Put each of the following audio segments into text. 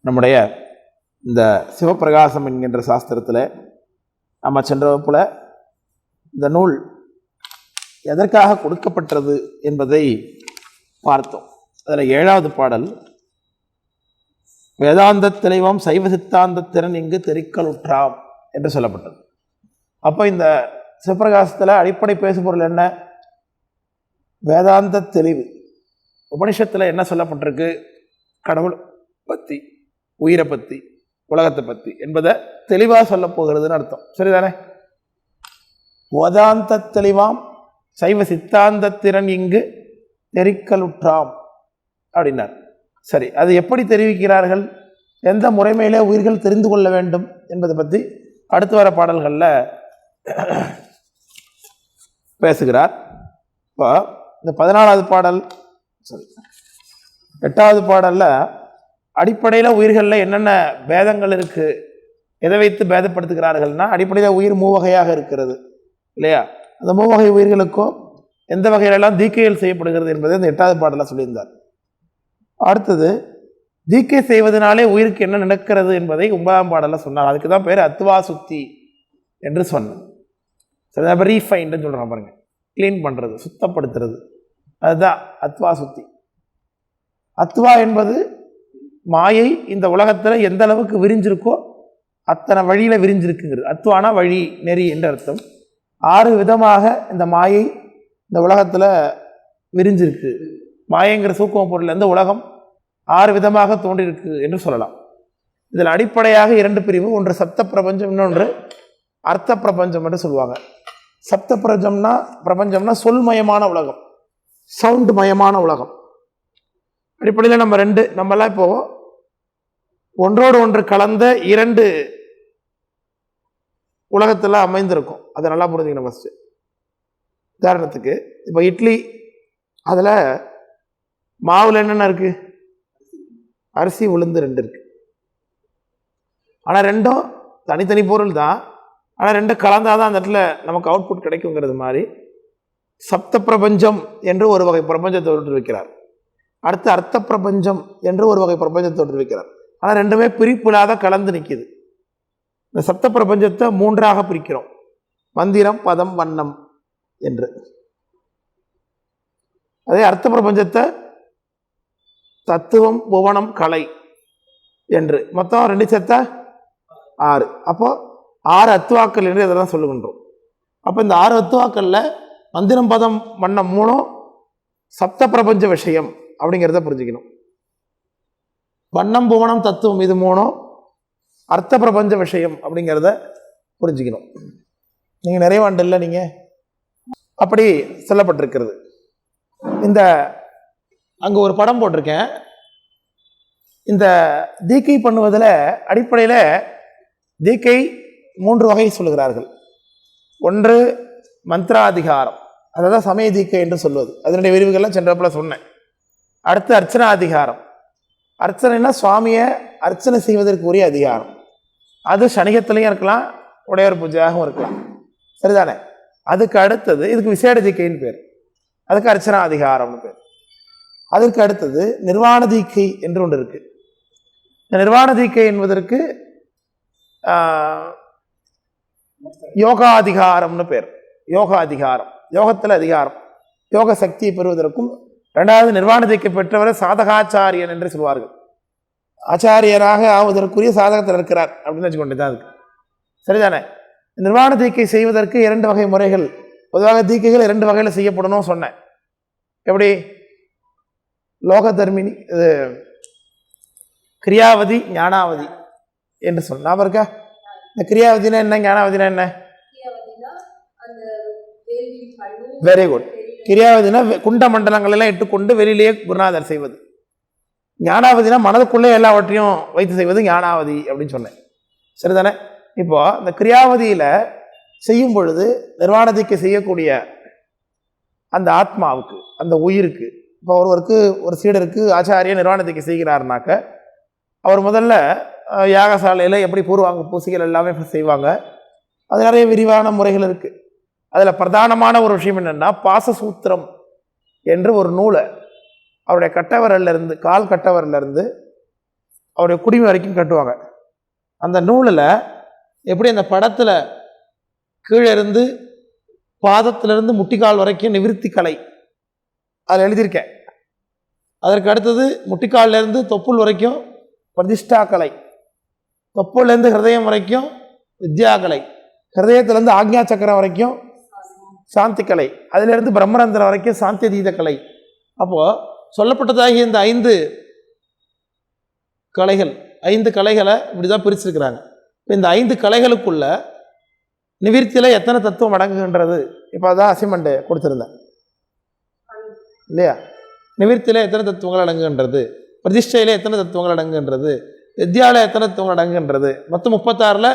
நம்முடைய இந்த சிவப்பிரகாசம் என்கின்ற சாஸ்திரத்தில் நம்ம சென்ற வகுப்பில் இந்த நூல் எதற்காக கொடுக்கப்பட்டது என்பதை பார்த்தோம். அதில் ஏழாவது பாடல் வேதாந்த தெளிவம் சைவ சித்தாந்த திறன் இங்கு தெரிக்கலுற்றாம் என்று சொல்லப்பட்டது. அப்போ இந்த சிவப்பிரகாசத்தில் அடிப்படை பேசுபொருள் என்ன? வேதாந்த தெளிவு. உபனிஷத்தில் என்ன சொல்லப்பட்டிருக்கு? கடவுள் பற்றி உயிரை பற்றி உலகத்தை பற்றி என்பதை தெளிவாக சொல்ல போகிறதுன்னு அர்த்தம். சரிதானே? வதாந்த தெளிவாம் சைவ சித்தாந்த திறன் இங்கு தெரிக்கலுற்றாம் அப்படின்னார். சரி அது எப்படி தெரிவிக்கிறார்கள்? எந்த முறைமையிலே உயிர்கள் தெரிந்து கொள்ள வேண்டும் என்பதை பற்றி அடுத்து வர பாடல்களில் பேசுகிறார். இப்போ இந்த பதினாலாவது பாடல் சரி எட்டாவது பாடலில் அடிப்படையில் உயிர்களில் என்னென்ன பேதங்கள் இருக்குது எதை வைத்து பேதப்படுத்துகிறார்கள்னா அடிப்படையில் உயிர் மூவகையாக இருக்கிறது இல்லையா? அந்த மூவகை உயிர்களுக்கும் எந்த வகையிலெல்லாம் தீக்கைகள் செய்யப்படுகிறது என்பதை அந்த எட்டாவது பாடலில் சொல்லியிருந்தார். அடுத்தது தீக்கை செய்வதனாலே உயிருக்கு என்ன நடக்கிறது என்பதை ஒன்பதாம் பாடலில் சொன்னார். அதுக்கு தான் பேர் அத்வா சுத்தி என்று சொன்னேன் சரி அப்போ ரீஃபைண்டுன்னு சொல்கிறாங்க பாருங்கள் க்ளீன் பண்ணுறது சுத்தப்படுத்துறது. அதுதான் அத்வா சுத்தி. அத்வா என்பது மாயை இந்த உலகத்தில் எந்த அளவுக்கு விரிஞ்சிருக்கோ அத்தனை வழியில் விரிஞ்சிருக்குங்கிறது. அத்வானா வழி நெறி என்ற அர்த்தம். ஆறு விதமாக இந்த மாயை இந்த உலகத்தில் விரிஞ்சிருக்கு. மாயங்கிற சூக்கும பொருள்லேருந்து உலகம் ஆறு விதமாக தோன்றியிருக்கு என்று சொல்லலாம். இதில் அடிப்படையாக இரண்டு பிரிவு ஒன்று சப்த பிரபஞ்சம் இன்னொன்று அர்த்த பிரபஞ்சம் என்று சொல்லுவாங்க. சப்த பிரபஞ்சம்னா பிரபஞ்சம்னா சொல்மயமான உலகம் சவுண்ட் மயமான உலகம். அடிப்படையில் நம்ம ரெண்டு நம்மலாம் இப்போ ஒன்றோடு ஒன்று கலந்த இரண்டு உலகத்தில் அமைந்திருக்கும். அதை நல்லா புரிஞ்சுக்கணும் ஃபஸ்ட்டு உதாரணத்துக்கு இப்போ இட்லி அதில் மாவில் என்னென்ன இருக்குது அரிசி உளுந்து ரெண்டு இருக்குது ஆனால் ரெண்டும் தனித்தனி பொருள் தான். ஆனால் ரெண்டும் கலந்தால் தான் அந்த இடத்துல நமக்கு அவுட்புட் கிடைக்குங்கிறது மாதிரி சப்த பிரபஞ்சம் என்று ஒரு வகை பிரபஞ்சத்தை தோற்றுவிக்கிறார் அடுத்து அர்த்த பிரபஞ்சம் என்று ஒரு வகை பிரபஞ்சத்தை தோற்றுவிக்கிறார். ஆனால் ரெண்டுமே பிரிப்பில்லாத கலந்து நிற்கிது இந்த சப்த பிரபஞ்சத்தை மூன்றாக பிரிக்கிறோம். மந்திரம் பதம் வண்ணம் என்று. அதே அர்த்த பிரபஞ்சத்தை தத்துவம் புவனம் கலை என்று. மொத்தம் ரெண்டு சேர்த்தா ஆறு. அப்போ ஆறு அத்துவாக்கள் என்று இதெல்லாம் சொல்லுகின்றோம். அப்போ இந்த ஆறு அத்துவாக்களில் மந்திரம் பதம் வண்ணம் மூணும் சப்த பிரபஞ்ச விஷயம் அப்படிங்கிறத புரிஞ்சுக்கணும். வண்ணம் புவனம் தத்துவம் இது மூணும் அர்த்த பிரபஞ்ச விஷயம் அப்படிங்கிறத புரிஞ்சுக்கணும். நீங்கள் நிறைவாண்டு இல்லை நீங்கள் அப்படி சொல்லப்பட்டிருக்கிறது. இந்த அங்கே ஒரு படம் போட்டிருக்கேன். இந்த தீக்கை பண்ணுவதில் அடிப்படையில் தீக்கை மூன்று வகை சொல்லுகிறார்கள். ஒன்று மந்திராதிகாரம். அதாவது சமய தீக்கை என்று சொல்வது. அதனுடைய விரிவுகள்லாம் சென்றப்பில் சொன்னேன். அடுத்து அர்ச்சனா அதிகாரம். அர்ச்சனைனா சுவாமியை அர்ச்சனை செய்வதற்கு உரிய அதிகாரம். அது சனிகத்திலையும் இருக்கலாம் உடையவர் பூஜையாகவும் இருக்கலாம். சரிதானே? அதுக்கு அடுத்தது இதுக்கு விசேட தீக்கைன்னு பேர். அதுக்கு அர்ச்சனா அதிகாரம்னு பேர். அதற்கு அடுத்தது நிர்வாண தீக்கை என்று ஒன்று இருக்குது இந்த நிர்வாண தீக்கை என்பதற்கு யோகாதிகாரம்னு பேர். யோகா அதிகாரம் யோகத்தில் அதிகாரம். யோக சக்தியை பெறுவதற்கும் ரெண்டாவது நிர்வாண தீக்கை பெற்றவரை சாதகாச்சாரியன் என்று சொல்வார்கள். ஆச்சாரியராக ஆவதற்குரிய சாதகத்தில் இருக்கிறார் அப்படின்னு வச்சுக்கொண்டு தான் அதுக்கு. சரிதானே? நிர்வாண தீக்கை செய்வதற்கு இரண்டு வகை முறைகள். பொதுவாக தீக்கைகள் இரண்டு வகையில் செய்யப்படணும் சொன்னேன். எப்படி? லோக தர்மினி இது கிரியாவதி ஞானாவதி என்று சொன்ன ஞாபகம் இருக்கா? இந்த கிரியாவதினா என்ன ஞானாவதினா என்ன? வெரி குட் கிரியாவதினா குண்ட மண்டலங்கள் எல்லாம் இட்டுக்கொண்டு வெளியிலேயே குருநாதர் செய்வது. ஞானாவதினா மனதுக்குள்ளே எல்லாவற்றையும் வைத்து செய்வது ஞானாவதி அப்படின்னு சொன்னேன். சரிதானே? இப்போ இந்த கிரியாவதியில் செய்யும் பொழுது நிர்வாணத்திற்கு செய்யக்கூடிய அந்த ஆத்மாவுக்கு அந்த உயிருக்கு இப்போ ஒருவருக்கு ஒரு சீடருக்கு ஆச்சாரிய நிர்வாணத்திற்கு செய்கிறாருனாக்க அவர் முதல்ல யாகசாலையில் எப்படி பூர்வாங்க பூசிகள் எல்லாமே செய்வாங்க. அது நிறைய விரிவான முறைகள் இருக்குது அதில் பிரதானமான ஒரு விஷயம் என்னென்னா பாசசூத்திரம் என்று ஒரு நூலை அவருடைய கட்டவரில் இருந்து கால் கட்டவரில் இருந்து அவருடைய குடிமை வரைக்கும் கட்டுவாங்க. அந்த நூலில் எப்படி அந்த படத்தில் கீழே இருந்து பாதத்திலிருந்து முட்டிக்கால் வரைக்கும் நிவிருத்தி கலை அதில் எழுதியிருக்கேன். அதற்கு அடுத்தது முட்டிக்கால்லேருந்து தொப்புள் வரைக்கும் பிரதிஷ்டா கலை தொப்புள்லேருந்து ஹிருதயம் வரைக்கும் வித்யா கலை ஹிருதயத்திலேருந்து ஆக்ஞா சக்கரம் வரைக்கும் சாந்தி கலை அதிலிருந்து பிரம்மரந்திரம் வரைக்கும் சாந்தி அதீத கலை அப்போது சொல்லப்பட்டதாகிய இந்த ஐந்து கலைகள் ஐந்து கலைகளை இப்படி தான் பிரிச்சிருக்கிறாங்க. இப்போ இந்த ஐந்து கலைகளுக்குள்ள நிவிற்த்தியில் எத்தனை தத்துவம் அடங்குகின்றது? இப்போ அதான் அசைன்மெண்ட்டு கொடுத்துருந்தேன். இல்லையா? நிவிற்த்தியில் எத்தனை தத்துவங்கள் அடங்குகின்றது? பிரதிஷ்டையில் எத்தனை தத்துவங்கள் அடங்குகின்றது? வித்யாவில் எத்தனை தத்துவங்கள் அடங்குகின்றது? மொத்தம் முப்பத்தாறில்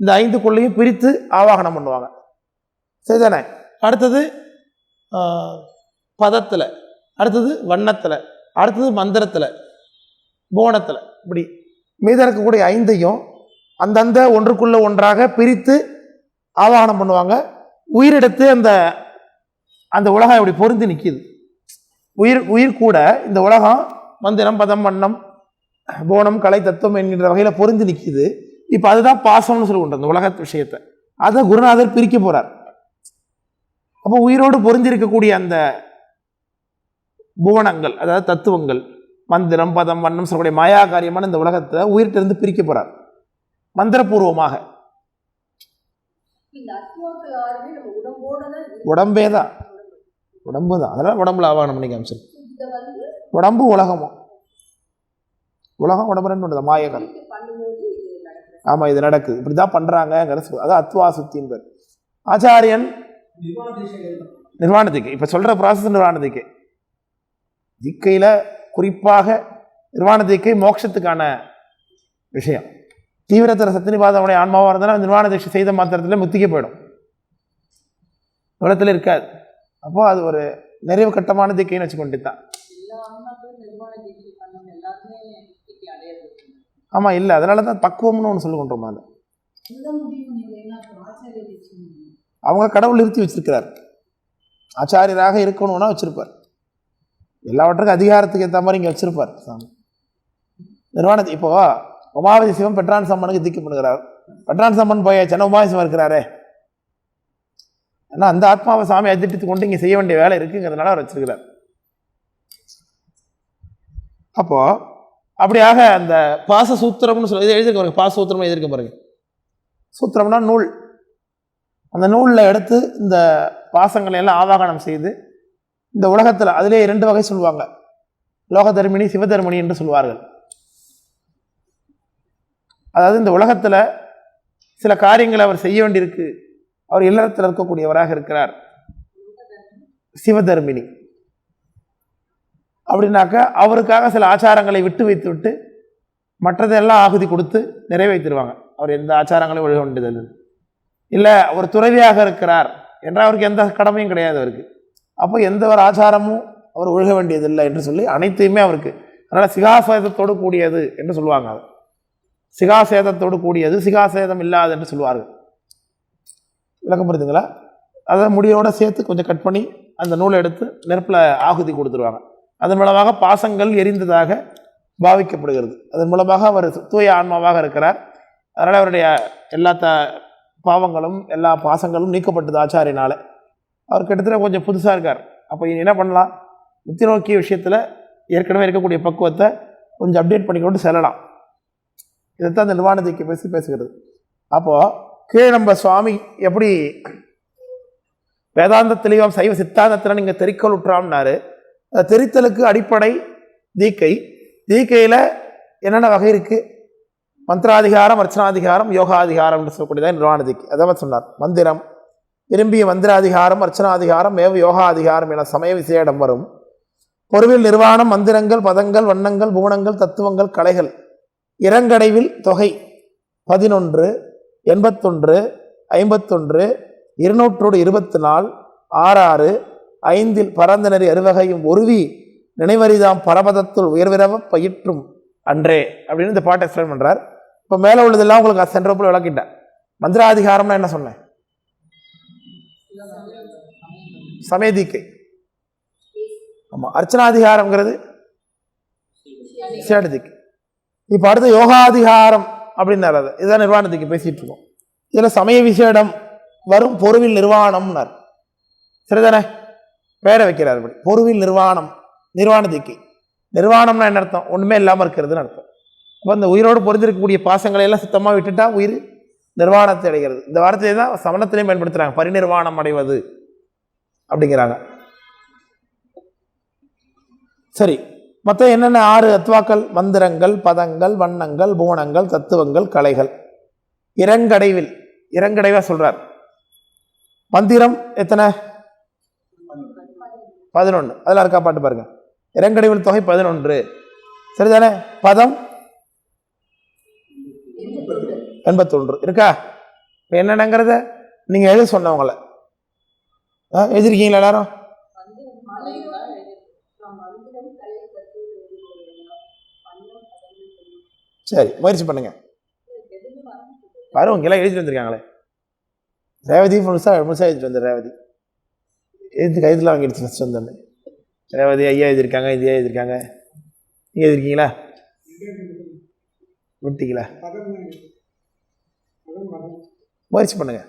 இந்த ஐந்துக்குள்ளேயும் பிரித்து ஆவாகனம் பண்ணுவாங்க. சரிதானே? அடுத்தது பதத்தில். அடுத்தது வண்ணத்தில். அடுத்தது மந்திரத்தில். போனத்தில் இப்படி. மீதம் இருக்கக்கூடிய ஐந்தையும் அந்தந்த ஒன்றுக்குள்ளே ஒன்றாக பிரித்து ஆவாகனம் பண்ணுவாங்க. உயிரெடுத்து அந்த அந்த உலகம் இப்படி பொருந்தி நிற்கிது உயிர் உயிர் கூட இந்த உலகம் மந்திரம் பதம் வண்ணம் போனம் கலை தத்துவம் என்கின்ற வகையில் பொருந்தி நிற்கிது இப்போ அதுதான் பாசம்னு சொல்லுவோம் அந்த உலக விஷயத்தை. அதை குருநாதர் பிரிக்க போகிறார் அப்போ உயிரோடு பொருந்திருக்கக்கூடிய அந்த புவனங்கள் அதாவது தத்துவங்கள் மந்திரம் பதம் வண்ணம் சொல்லக்கூடிய மாயா காரியமான இந்த உலகத்தை உயிர்கிட்ட பிரிக்க போறார். மந்திரபூர்வமாக. உடம்பே தான். உடம்பு தான். அதெல்லாம் உடம்புல ஆவாகனம் பண்ணி காமிச்சிருக்கு. இதை வந்து உடம்பு உலகமும் உலகம் உடம்பு ரெண்டு ஒன்று நடக்குது ஆமாம் இது நடக்குது. இப்படி தான் பண்ணுறாங்கங்கிற சொல் அதான் அத்வா சுத்தின் பேர் ஆச்சாரியன் நிர்வாணதிக்கை இப்போ சொல்கிற ப்ராசஸ் நிர்வாணதிக்கை திக்கையில் குறிப்பாக நிர்வாணதிக்கை மோட்சத்துக்கான விஷயம். தீவிரத்தர சத்தினிபாதமுடைய ஆன்மாவாக இருந்தாலும் நிர்வாண தீட்சை செய்த மாத்திரத்தில் முத்திக்க போயிடும். உலகத்தில் இருக்காது. அப்போ அது ஒரு நிறைவு கட்டமான திக்கைன்னு வச்சுக்கொண்டு தான் ஆமாம் இல்லை. அதனால தான் பக்குவம்னு ஒன்று சொல்லி கொண்டு வந்தாங்க எந்த முடியும் இல்லைன்னா அப்புறம் ஆச்சாரிய தீட்சை அவங்க கடவுள் நிறுத்தி வச்சிருக்கிறார். ஆச்சாரியராக இருக்கணும்னா வச்சுருப்பார். எல்லாவற்றுக்கும் அதிகாரத்துக்கு ஏற்ற மாதிரி இங்கே வச்சுருப்பார். சாமி. நிர்வாணத்தை இப்போ உமாவதி சிவன் பெட்ரான் சம்மனுக்கு திக்கு பண்ணுகிறார். பெட்ரான் சம்மன் போயாச்சுன்னா உமாவதி சிவன் இருக்கிறாரே. ஏன்னா அந்த ஆத்மாவை சாமி அதிர்த்து கொண்டு இங்கே செய்ய வேண்டிய வேலை இருக்குங்கிறதுனால அவர் வச்சிருக்கிறார். அப்போ அப்படியாக அந்த பாச சூத்திரம்னு சொல்லி எழுதியிருக்க பாருங்க. பாச சூத்திரம் எழுதியிருக்க பாருங்க. சூத்திரம்னா நூல். அந்த நூலில் எடுத்து இந்த பாசங்களை எல்லாம் ஆவாகனம் செய்து இந்த உலகத்தில் அதிலே இரண்டு வகை சொல்லுவாங்க. லோகதர்மினி சிவதர்மினி என்று சொல்வார்கள். அதாவது இந்த உலகத்தில் சில காரியங்களை அவர் செய்ய வேண்டியிருக்கு. அவர் இல்லறத்தில் இருக்கக்கூடியவராக இருக்கிறார். சிவதர்மினி. அப்படின்னாக்கா அவருக்காக சில ஆச்சாரங்களை விட்டு வைத்து விட்டு மற்றதெல்லாம் ஆகுதி கொடுத்து நிறைவேற்றிடுவாங்க. அவர் எந்த ஆச்சாரங்களையும் ஒழுக வேண்டியதில்லை. இல்லை ஒரு துறவியாக இருக்கிறார் என்றால் அவருக்கு எந்த கடமையும் கிடையாது அவருக்கு. அப்போ எந்த ஒரு ஆச்சாரமும் அவர் ஒழுக வேண்டியதில்லை என்று சொல்லி அனைத்தையுமே அவருக்கு. அதனால் சிகாசேதத்தோடு கூடியது என்று சொல்லுவாங்க அது. சிகாசேதத்தோடு கூடியது சிகாசேதம் இல்லாது என்று சொல்லுவார்கள். விளக்கம் புரியுதுங்களா? அதை முடியோட சேர்த்து கொஞ்சம் கட் பண்ணி அந்த நூலை எடுத்து நெருப்பில் ஆகுதி கொடுத்துருவாங்க. அதன் மூலமாக பாசங்கள் எரிந்ததாக பாவிக்கப்படுகிறது. அதன் மூலமாக அவர் தூய ஆன்மாவாக இருக்கிறார். அதனால் அவருடைய எல்லாத்த பாவங்களும் எல்லா பாசங்களும் நீக்கப்பட்டது ஆச்சாரியனால். அவர் கிட்டத்தட்ட கொஞ்சம் புதுசாக இருக்கார். அப்போ இனி என்ன பண்ணலாம்? முத்தி நோக்கிய விஷயத்தில் ஏற்கனவே இருக்கக்கூடிய பக்குவத்தை கொஞ்சம் அப்டேட் பண்ணிக்கொண்டு செல்லலாம். இதைத்தான் அந்த நிர்வாணதிக்கு பேசி பேசுகிறது. அப்போது கீழே நம்ம சுவாமி எப்படி வேதாந்தத்திலையும் சைவ சித்தாந்தத்தில் நீங்கள் தெரிக்கல் உற்றாம்னாரு. அந்த தெரித்தலுக்கு அடிப்படை தீக்கை. தீக்கையில் என்னென்ன வகை இருக்குது மந்திராதிகாரம் அர்ச்சனாதிகாரம் யோகாதிகாரம் என்று சொல்லக்கூடியதான் நிர்வாணதிக்கு. அதை அதான் சொன்னார். மந்திரம். விரும்பிய மந்திராதிகாரம் அர்ச்சனாதிகாரம் மேவ யோகாதிகாரம் என சமய விசேடம் வரும். பொருவில் நிர்வாணம் மந்திரங்கள் பதங்கள் வண்ணங்கள் புவனங்கள் தத்துவங்கள் கலைகள். இரங்கடைவில் தொகை பதினொன்று எண்பத்தொன்று ஐம்பத்தொன்று இருநூற்றோடு இருபத்தி நாலு ஆறாறு ஐந்தில் பரந்தனரி அறுவகையும் உருவி நினைவரிதாம் பரபதத்துள் உயர்விரவ பயிற்றும் அன்றே அப்படின்னு இந்த பாட்டை எக்ஸ்பிளைன் பண்ணுறார் இப்போ மேலே உள்ளதெல்லாம் உங்களுக்கு சென்றப்பில் விளக்கிட்டேன். மந்திராதிகாரம்னா என்ன சொன்னேன்? சமேதிக்கை. ஆமாம் அர்ச்சனாதிகாரம்ங்கிறது சேடதிக்கு. இப்போ அடுத்து யோகாதிகாரம் அப்படின்னாரு அது. இதுதான் நிர்வாணத்துக்கு பேசிகிட்டு இருக்கோம் இதில் சமய விசேடம் வரும் பொருவில் நிர்வாணம்னார். சரிதானே? பேரை வைக்கிறார் இப்படி. பொருவில் நிர்வாணம் நிர்வாண நிர்வாணத்துக்கு நிர்வாணம்னா என்ன அர்த்தம்? ஒன்றுமே இல்லாமல் இருக்கிறதுன்னு அர்த்தம். அப்போ அந்த உயிரோடு பொருந்திருக்கக்கூடிய பாசங்களை எல்லாம் சுத்தமாக விட்டுட்டா உயிர் நிர்வாணத்தை அடைகிறது. இந்த வார்த்தையை தான் சமணத்திலையும் பயன்படுத்துகிறாங்க பரிநிர்வாணம் அடைவது அப்படிங்கிறாங்க. சரி. மற்ற என்னென்ன ஆறு அத்வாக்கள் மந்திரங்கள் பதங்கள் வண்ணங்கள் பூணங்கள் தத்துவங்கள் கலைகள். இறங்கடைவில் இறங்கடைவாக சொல்கிறார் மந்திரம் எத்தனை? பதினொன்று அதில் இருக்கா பாட்டு பாருங்க. இறங்கடைவில் தொகை பதினொன்று. சரிதானே? பதம் எண்பத்தொன்று. இருக்கா? இப்போ என்னென்னங்கிறத நீங்கள் எழுத சொன்னவங்கள. ஆ எழுதிருக்கீங்களா எல்லாரும்? சரி முயற்சி பண்ணுங்க. எதுவும் பாரு எல்லாம் எழுதிட்டு வந்திருக்காங்களே. ரேவதி முழுசாக முழுசாக எழுதிட்டு வந்து ரேவதி. எழுதி கைதில் வாங்கிடுச்சு ஃபஸ்ட் வந்தேன். ரேவதி ஐயா எழுதியிருக்காங்க இது எழுதியிருக்காங்க நீங்கள் எழுதிருக்கீங்களா? விட்டீங்களா? முயற்சி பண்ணுங்க.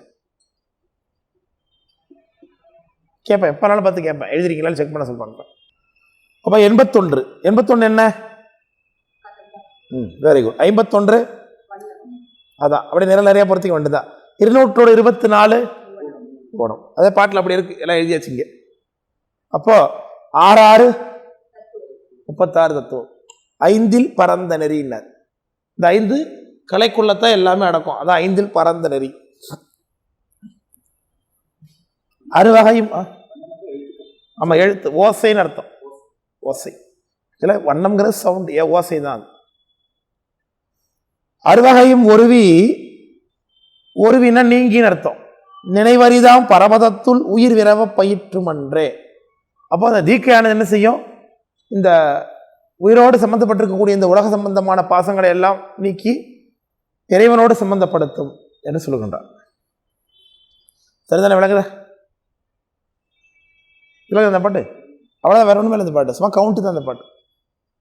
கேட்பேன் எப்போனாலும் பார்த்து கேட்பேன் எழுதிருக்கீங்களான்னு செக் பண்ண சொல்லுவாங்க அப்போ எண்பத்தொன்று. எண்பத்தொன்று என்ன? ம் வெரி குட் ஐம்பத்தொன்று? அதான். அப்படியே நிறைய நிறையா பொறுத்திக்க வேண்டியதான் இருநூற்றோடு இருபத்தி நாலு போடும். அதே பாட்டில் அப்படி இருக்கு. எல்லாம் எழுதியாச்சுங்க அப்போது ஆறு ஆறு முப்பத்தாறு தத்துவம். ஐந்தில் பரந்த நெறியினர். இந்த ஐந்து கலைக்குள்ளத்தான் எல்லாமே அடக்கும். அதான் ஐந்தில் பரந்த நெறி. அறுவகையும் ஆ? எழுத்து ஓசைன்னு அர்த்தம். ஓசை. இல்லை வண்ணம்ங்கிறது சவுண்ட் ஏ ஓசை தான் அது. அறுவகையும் ஒருவி ஒருவினா நீங்கின்னு அர்த்தம். நினைவரிதான் பரமதத்துள் உயிர் விரவ பயிற்றுமன்றே. அப்போ அந்த தீக்கையானது என்ன செய்யும்? இந்த உயிரோடு சம்மந்தப்பட்டிருக்கக்கூடிய இந்த உலக சம்பந்தமான பாசங்களை எல்லாம் நீக்கி இறைவனோடு சம்பந்தப்படுத்தும் என்று சொல்லுகின்றார். சரிதானே விளங்குதா? விளங்குது அந்த பாட்டு? அவ்வளோதான் வேற ஒன்றுமே இல்லை இந்த பாட்டு. சும்மா கவுண்ட்டு தான் அந்த பாட்டு.